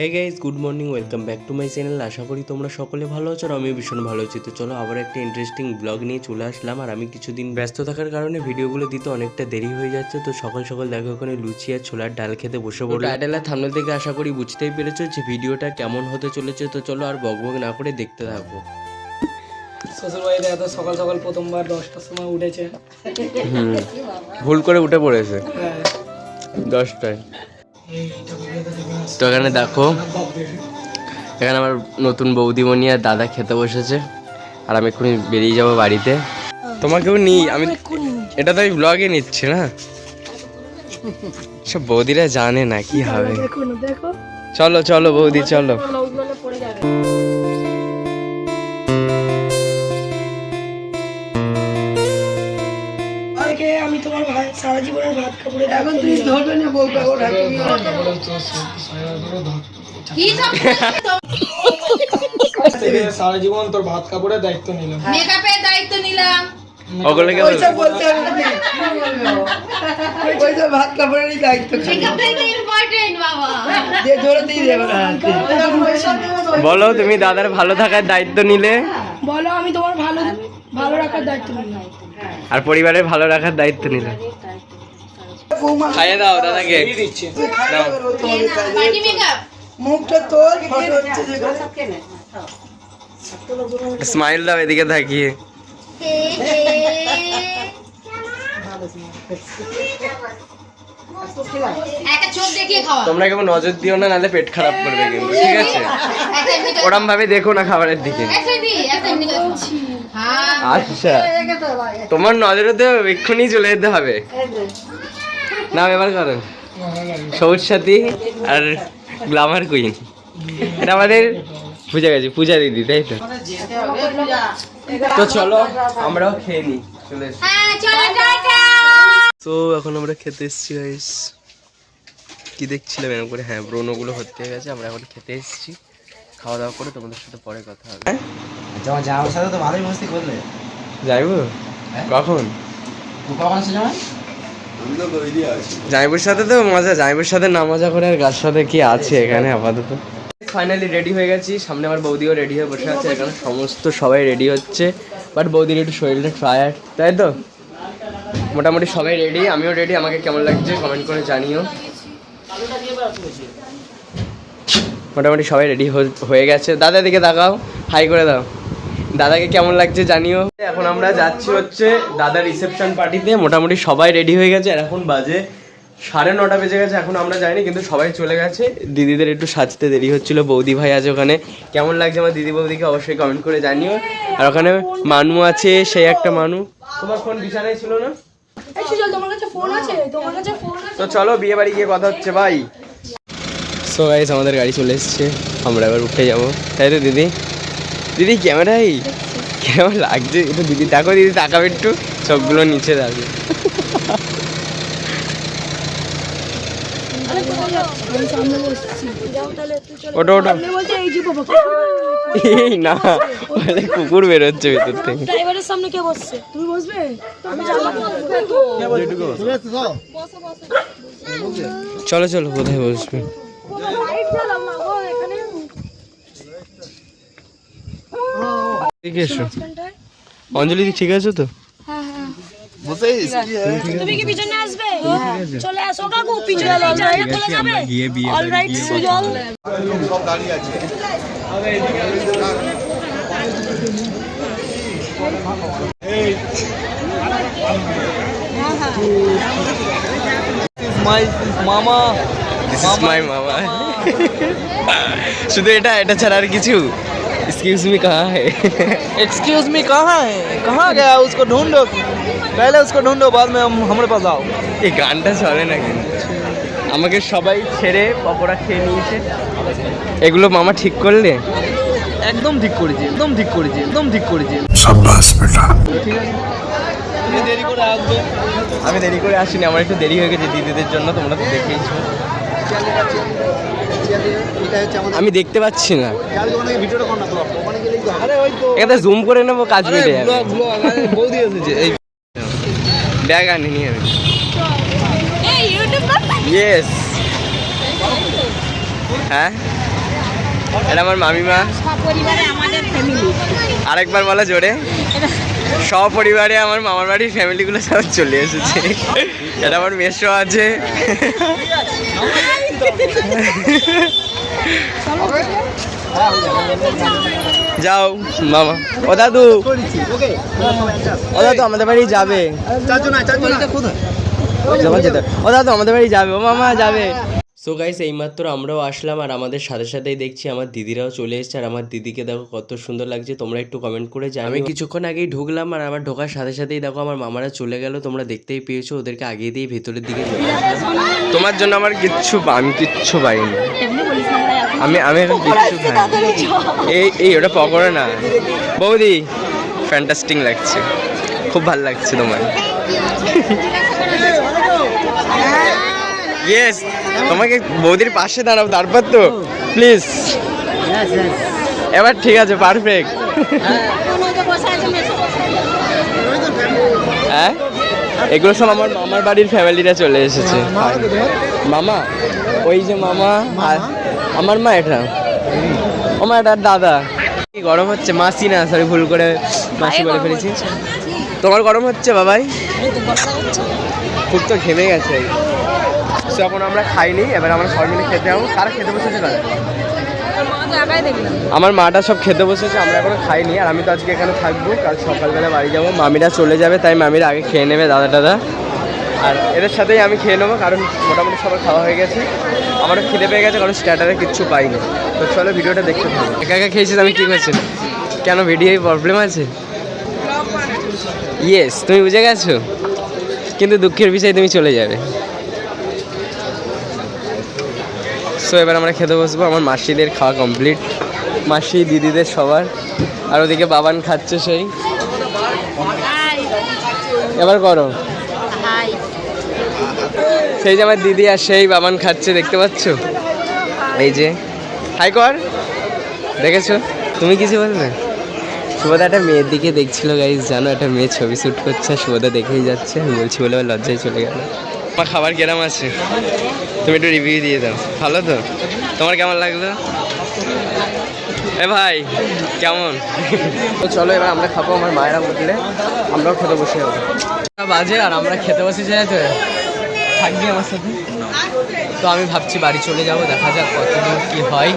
Hey guys good morning welcome back to my channel আশা করি তোমরা সকলে ভালো আছো আর আমিও ভীষণ ভালো আছি। তো চলো আবার একটা ইন্টারেস্টিং ব্লগ নিয়ে চলে আসলাম। আর আমি কিছুদিন ব্যস্ত থাকার কারণে ভিডিওগুলো দিতে অনেকটা দেরি হয়ে যাচ্ছে। তো সকাল সকাল দেখো ওখানে লুচি আর ছোলার ডাল খেতে বসে পড়ল আর থামনেল থেকে আশা করি বুঝতেই পেরেছ যে ভিডিওটা কেমন হতে চলেছে। তো চলো আর বক বক না করে দেখতে থাকব এত সকাল সকাল প্রথমবার দশটার সময় উঠেছে। ভুল করে উঠে পড়েছে। হ্যাঁ। দশটায়। তো এখানে দেখো এখানে আমার নতুন বৌদিমণি আর দাদা খেতে বসেছে আর আমি এক্ষুনি বেরিয়ে যাব বাড়িতে। তোমাকেও নিই আমি এটা তো আমি ব্লগে নিচ্ছি না। সব বৌদিরা জানে না কি হবে। চলো চলো বৌদি চলো। সারা জীবনের ভাত কাপড়ে এখন তুই ধরবে না বউ কাপড় সারা জীবন তোর ভাত কাপড়ের দায়িত্ব নিলাম। মেকআপের দায়িত্ব নিলাম। ওগুলোকে বলতে হবে ওইটা ভাত কাপড়েরই দায়িত্ব। যে দিয়ে দেবে বলো তুমি দাদার ভালো থাকার দায়িত্ব নিলে? বলো আমি তোমার ভালো ভালো রাখার দায়িত্ব নিলাম। আর পরিবারের ভালো রাখার দায়িত্ব নিলে। খাইয়ে দাও দাদাকে। মুখটা তোর স্মাইল দাও এদিকে তাকিয়ে একটা চোখ দেখিয়ে খাওয়া। তোমরা কেমন নজর দিও না নাহলে পেট খারাপ করবে কিন্তু ঠিক আছে? ওরম ভাবে দেখো না খাবারের দিকে। হ্যাঁ। আচ্ছা। তোমার নজরে তো এক্ষুনি চলে যেতে হবে। না এবার করো। সবুজ সাথী আর গ্লামার কুইন। এটা আমাদের বুঝে গেছি পূজা দিদি তাই তো? তো চলো আমরাও খেয়ে নিই চলে এসো। হ্যাঁ তো এখন আমরা খেতে এসেছি গাইস কি দেখছিলাম এরকম করে হ্যাঁ ব্রণগুলো হতে গেছে আমরা এখন খেতে এসেছি। খাওয়া দাওয়া করে তোমাদের সাথে পরে কথা হবে। তোমার জামার সাথে তো ভালোই মস্তি করলে। যাইবো? কখন? তুই কখন আসছে জামাই জামাইবুর সাথে তো মজা জামাইবুর সাথে না মজা করে আর কার সাথে কি আছে এখানে আপাতত? ফাইনালি রেডি হয়ে গেছি সামনে আমার বৌদিও রেডি হয়ে বসে আছে এখানে সমস্ত সবাই রেডি হচ্ছে বাট বৌদির একটু শরীরটা টায়ার্ড তাই তো? মোটামুটি সবাই রেডি আমিও রেডি আমাকে কেমন লাগছে কমেন্ট করে জানিও। মোটামুটি সবাই রেডি হয়ে গেছে। দাদা দিকে তাকাও হাই করে দাও। দাদাকে কেমন লাগছে জানিও। এখন আমরা যাচ্ছি হচ্ছে দাদার রিসেপশন পার্টিতে মোটামুটি সবাই রেডি হয়ে গেছে। আর এখন বাজে সাড়ে নটা বেজে গেছে। এখন আমরা যাইনি কিন্তু সবাই চলে গেছে। দিদিদের একটু সাজতে দেরি হচ্ছিল। বৌদি ভাই আছে ওখানে। কেমন লাগছে আমার দিদি বৌদিকে অবশ্যই কমেন্ট করে জানিও। আর ওখানে মানু আছে সেই একটা মানু। তোমার ফোন বিছানায় ছিল না? তো চলো বিয়ে বাড়ি গিয়ে কথা হচ্ছে ভাই সো গাইস আমাদের গাড়ি চলে এসছে। আমরা এবার উঠে যাব। তাই তো দিদি? দিদি ক্যামেরাই কেমন লাগছে একটু দিদি দেখো দিদি তাকাবে একটু সবগুলো নিচে থাকবে আমি সামনে বসছি যাও তাহলে তুই চলে ওটো ওটো আমি বলছি এই যে বাবা এই না বলে কুকুর বেরোচ্ছে ভেতর থেকে। ড্রাইভারের সামনে কে বসছে? তুমি বসবে? চলো চলো কোথায় বসবে? ঠিক এসো। অঞ্জলি দি ঠিক আছে তো? তুমি কি পিছনে আসবে? চলে আসো কাকু পিছনে চলে যাবে। Alright Sujal. This is my মামা শুধু এটা এটা ছাড়া আর কিছু? এক্সকিউজ মি কাহা হে एक्सक्यूज मी कहाँ है कहाँ गया उसको ढूंढो पहले उसको ढूंढो बाद में हम हमारे पास आओ এই গানটা চলে না কিন্তু আমাকে সবাই ছেড়ে পকোড়া খেয়ে নিয়েছে এগুলো মামা ঠিক করলে একদম ঠিক করেছি একদম ঠিক করেছি একদম ঠিক করেছি তুমি দেরি করে আসবে আমি দেরি করে আসিনি আমার একটু দেরি হয়ে গেছে দিদিদের জন্য তোমরা তো দেখেইছো আমি দেখতে পাচ্ছি না। ভিডিওটা কর না ব্লগ ওখানে গেলেই তো আরে ওই তো এটা জুম করে নেব কাজ মিটে যাবে। ব্লগ ব্লগ বৌদি এসেছে এই ব্যাগ আনিনি আমি ইয়েস হ্যাঁ? এটা আমার মামিমা। সপরিবারে আমাদের আরেকবার বলা জোরে। সপরিবারে আমার মামার বাড়ির ফ্যামিলিগুলো সব চলে এসেছে। এটা আমার মেসো আছে। যাও মামা। ও দাদু। ও দাদু আমাদের বাড়ি যাবে। ও দাদু আমাদের বাড়ি যাবে। ও মামা যাবে। সো গাইস এইমাত্র আমরাও আসলাম আর আমাদের সাথে সাথেই দেখছি আমার দিদিরাও চলে এসেছে আর আমার দিদিকে দেখো কত সুন্দর লাগছে। তোমরা একটু কমেন্ট করে জানো আমি কিছুক্ষণ আগেই ঢুকলাম আর আমার ঢোকার সাথে সাথেই দেখো আমার মামারা চলে গেল তোমরা দেখতেই পেয়েছ ওদেরকে আগিয়ে দিয়ে ভেতরের দিকে। তোমার জন্য আমার কিচ্ছু আমি কিচ্ছু পাইনি। আমি আমি এখন কিচ্ছু এই এই ওটা পকোড়া না। বৌদি ফ্যান্টাস্টিং লাগছে। খুব ভালো লাগছে তোমার। ইয়েস তোমাকে বৌদির পাশে দাঁড়াও তারপর তো প্লিজ এবার ঠিক আছে পারফেক্ট হ্যাঁ? এগুলো সব আমার মামার বাড়ির ফ্যামিলিরা চলে এসেছে। মামা ওই যে মামা আর আমার মা এটা। আমার এটা দাদা। কি গরম হচ্ছে? মাসি না সরি ভুল করে মাসি বলে ফেলেছি। তোমার গরম হচ্ছে বাবাই? খুব তো ঘেমে গেছে। তো এখন আমরা খাইনি, এবার আমরা সবাই মিলে খেতে যাব। কারা খেতে বসেছে কারা আমার মাটা সব খেতে বসেছে, আমরা এখনও খাইনি। আর আমি তো আজকে এখানে থাকব, কাল সকালবেলা বাড়ি যাব। মামিরা চলে যাবে, তাই মামিরা আগে খেয়ে নেবে দাদা দাদা আর এদের সাথেই আমি খেয়ে নেব, কারণ মোটামুটি সবার খাওয়া হয়ে গেছে। আমারও খিদে পেয়ে গেছে, কারণ স্ট্যাটারে কিচ্ছু পাইনি। তো চলো ভিডিওটা দেখতে থাকো। একা একা খেয়েছিস, আমি কি করছি? কেন ভিডিও প্রবলেম আছে? ইয়েস তুমি বুঝে গেছো? কিন্তু দুঃখের বিষয় তুমি চলে যাবে। সো এবার আমরা খেতে বসবো। আমার মাসিদের খাওয়া কমপ্লিট মাসি দিদিদের সবার। আর ওদিকে বাবান খাচ্ছে সেই। এবার করো। সেই যে আমার দিদি আর সেই বাবান খাচ্ছে দেখতে পাচ্ছ? এই যে। হাই কর। দেখেছ? তুমি কিছু বলবে শুভদা একটা মেয়ের দিকে দেখছিল গাইজ জানো? একটা মেয়ে ছবি শ্যুট করছে শুভদা দেখেই যাচ্ছে। আমি বলছি বলে লজ্জায় চলে গেল। আমার খাবার কেরাম আছে। তুমি একটু রিভিউ দিয়ে দাও। ভালো তো? তোমার কেমন লাগল? এ ভাই কেমন? তো চলো এবার আমরা খাব আমার মায়েরা বললে। আমরাও খেতে বসে যাব। বাজে আর আমরা খেতে বসে যাই তো। থাকবি আমার সাথে? তো আমি ভাবছি বাড়ি চলে যাব দেখা যাক কতদিন কী হয়।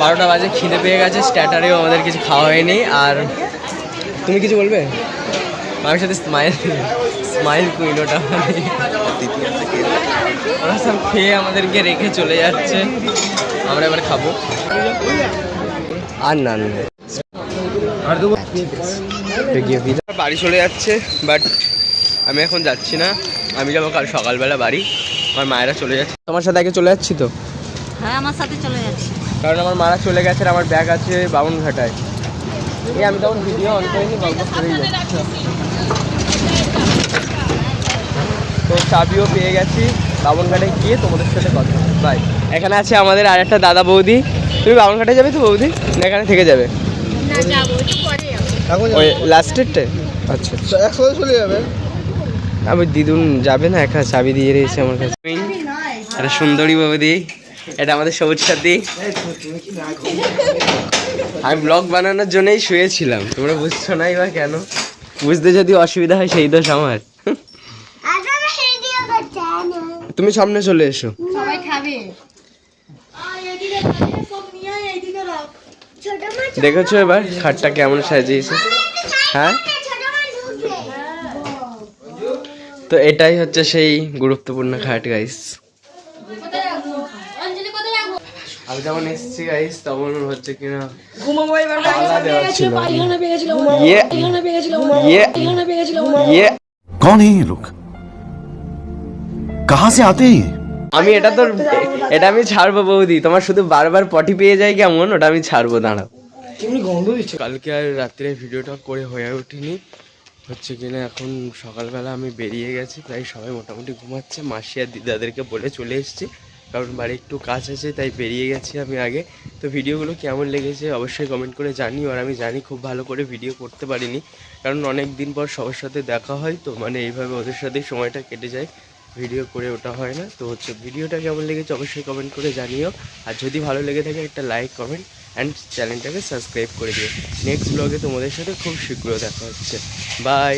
বারোটা বাজে খিদে পেয়ে গেছে স্ট্যাটারেও আমাদের কিছু খাওয়া হয়নি। আর তুমি কিছু বলবে? মায়ের সাথে স্মাইল স্মাইল কুইন ওটা ওরা সব খেয়ে আমাদেরকে রেখে চলে যাচ্ছে। আমরা এবার খাব। আর না বাড়ি চলে যাচ্ছে বাট আমি এখন যাচ্ছি না। আমি যাব কাল সকালবেলা বাড়ি। আমার মায়েরা চলে যাচ্ছে। তোমার সাথে আগে চলে যাচ্ছি তো? হ্যাঁ আমার সাথে চলে যাচ্ছে। কারণ আমার মারা চলে গেছে আমার ব্যাগ আছে বামুনঘাটায়। এই আমি তখন ভিডিও অন করিনি গল্প করেই যাচ্ছি। তো চাবিও পেয়ে গেছি। বামুনঘাটায় গিয়ে তোমাদের সাথে কথা বাই এখানে আছে আমাদের আর একটা দাদা বৌদি। তুমি বামুনঘাটে যাবে তো বৌদি? না এখানে থেকে যাবে? ওই আচ্ছা আচ্ছা। একসাথে চলে যাবে। আবার দিদুন যাবে না একা চাবি দিয়ে রয়েছে আমার কাছে। এটা সুন্দরী বৌদি এটা আমাদের সবুজ সাথী। আমি ব্লগ বানানোর জন্যই শুয়েছিলাম। তোমরা বুঝছ নাই বা কেন? বুঝতে যদি অসুবিধা হয় সেই দোষ আমার। তুমি সামনে চলে এসো সবাই খাবে দেখেছো এবার খাটটা কেমন সাজিয়েছে হ্যাঁ তো এটাই হচ্ছে সেই গুরুত্বপূর্ণ খাট গাইস অঞ্জলি কোথায় রাখবো আমি যখন এসেছি গাইস তখন হচ্ছে কিনা ঘুমাবো এবার তালা দেওয়া ছিল পায়খানা পেয়ে গেছিলাম ইয়ে পায়খানা পেয়ে গেছিলাম ইয়ে পায়খানা পেয়ে গেছিলাম ইয়ে कौन है ये लोग कहां से आते हैं ये? আমি এটা তো এটা আমি ছাড়বো বৌদি তোমার শুধু বারবার পটি পেয়ে যায় কেমন ওটা আমি ছাড়বো দাঁড়াও কেমনি গন্ধ দিচ্ছে কালকে আর রাত্রে ভিডিওটা করে হয়ে ওঠেনি হচ্ছে কিনা এখন সকালবেলা আমি বেরিয়ে গেছি প্রায় সবাই মোটামুটি ঘুমাচ্ছে মাসি আর দিদাদেরকে বলে চলে এসেছি কারণ বাড়ি একটু কাজ আছে তাই বেরিয়ে গেছি আমি আগে তো ভিডিওগুলো কেমন লেগেছে অবশ্যই কমেন্ট করে জানিও আর আমি জানি খুব ভালো করে ভিডিও করতে পারিনি কারণ অনেক দিন পর সবার সাথে দেখা হয় তো মানে এইভাবে ওদের সাথেই সময়টা কেটে যায় ভিডিও করে ওটা হয় না। তো হচ্ছে ভিডিওটা কেমন লেগেছে অবশ্যই কমেন্ট করে জানিও। আর যদি ভালো লেগে থাকে একটা লাইক কমেন্ট অ্যান্ড চ্যানেলটাকে সাবস্ক্রাইব করে দিও। নেক্সট ব্লগে তোমাদের সাথে খুব শীঘ্র দেখা হচ্ছে। বাই